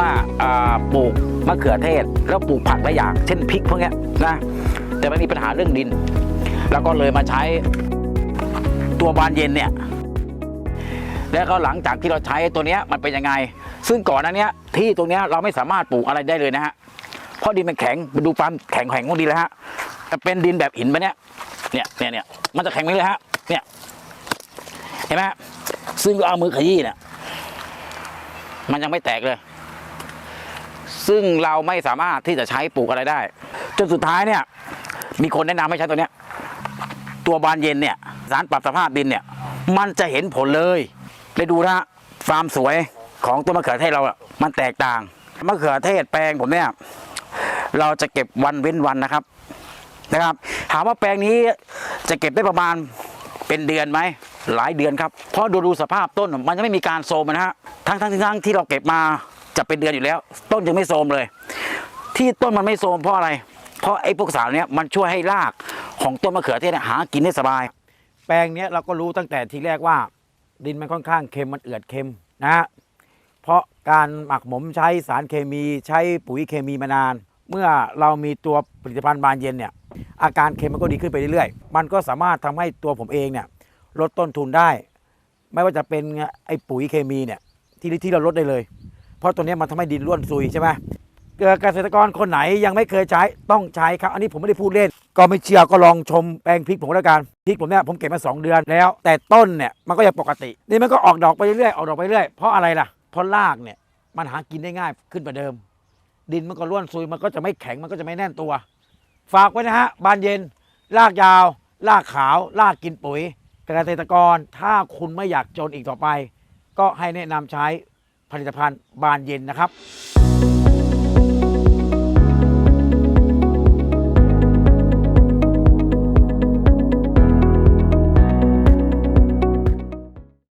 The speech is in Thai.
ว่าปลูกมะเขือเทศ แล้วปลูกผักหลายอย่าง เช่นพริกพวกนี้นะแต่มันมีปัญหาเรื่องดิน แล้วก็เลยมาใช้ตัวบานเย็นเนี่ยแล้วก็หลังจากที่เราใช้ตัวเนี้ยมันเป็นยังไง ซึ่งก่อนหนั้นเนี้ยที่ตรงเนี้ยเราไม่สามารถปลูกอะไรได้เลยนะฮะเพราะดินมันแข็งมาดูความแข็งแข็งของดินแล้วฮะแต่เป็นดินแบบหินไปะเนี่ยเนี่ยเนี่ยเนี่ยมันจะแข็งไปเลยฮะเนี่ยเห็นไหมซึ่งเอามือขยี้เนี่ยมันยังไม่แตกเลย ซึ่งเราไม่สามารถที่จะใช้ปลูกอะไรได้ จนสุดท้ายเนี่ย มีคนแนะนำให้ใช้ตัวเนี้ยตัวบานเย็นเนี่ยสารปรับสภาพดินเนี่ย มันจะเห็นผลเลยได้ดูนะฮะความสวยของต้นมะเขือเทศเราอะมันแตกต่างมะเขือเทศแปลงผมเนี่ยเราจะเก็บวันเว้นวันนะครับนะครับถามว่าแปลงนี้จะเก็บได้ประมาณเป็นเดือนไหมหลายเดือนครับเพราะดูดูสภาพต้นมันยังไม่มีการโทรมนะฮะทั้งทั้งทั้งที่เราเก็บมา จะเป็นเดือนอยู่แล้ว ต้นยังไม่โทมเลย ที่ต้นมันไม่โทมเพราะอะไร เพราะไอ้พวกสารเนี้ยมันช่วยให้รากของต้นมะเขือเทศหากินได้สบาย แปลงเนี้ยเราก็รู้ตั้งแต่ทีแรกว่า ดินมันค่อนข้างเค็มมันเอือดเค็มนะฮะเพราะการหมักหมมใช้สารเคมีใช้ปุ๋ยเคมีมานาน เมื่อเรามีตัวผลิตภัณฑ์บานเย็นเนี่ยอาการเค็มมันก็ดีขึ้นไปเรื่อยๆ มันก็สามารถทำให้ตัวผมเองเนี่ยลดต้นทุนได้ ไม่ว่าจะเป็นไอ้ปุ๋ยเคมีเนี่ยที่ที่เราลดได้เลย ราะตัวนี้มันทำให้ดินร่วนซุยใช่ไหมเกิดเกษตรกรคนไหนยังไม่เคยใช้ต้องใช้ครับ อันนี้ผมไม่ได้พูดเล่น ก็ไม่เชื่อก็ลองชมแปลงพริกผมแล้วกันพริกผมเนี่ยผมเก็บมา 2 เดือนแล้ว แต่ต้นเนี่ยมันก็ยังปกติ นี่มันก็ออกดอกไปเรื่อยๆออกดอกไปเรื่อยเพราะอะไรล่ะเพราะรากเนี่ยมันหากินได้ง่ายขึ้นกว่าเดิม ดินมันก็ร่วนซุยมันก็จะไม่แข็งมันก็จะไม่แน่นตัว ฝากไว้นะฮะบานเย็นรากยาวรากขาวรากกินปุ๋ยเกษตรกรถ้าคุณไม่อยากจนอีกต่อไป ก็ให้แนะนำใช้ ผลิตภัณฑ์บานเย็นนะครับ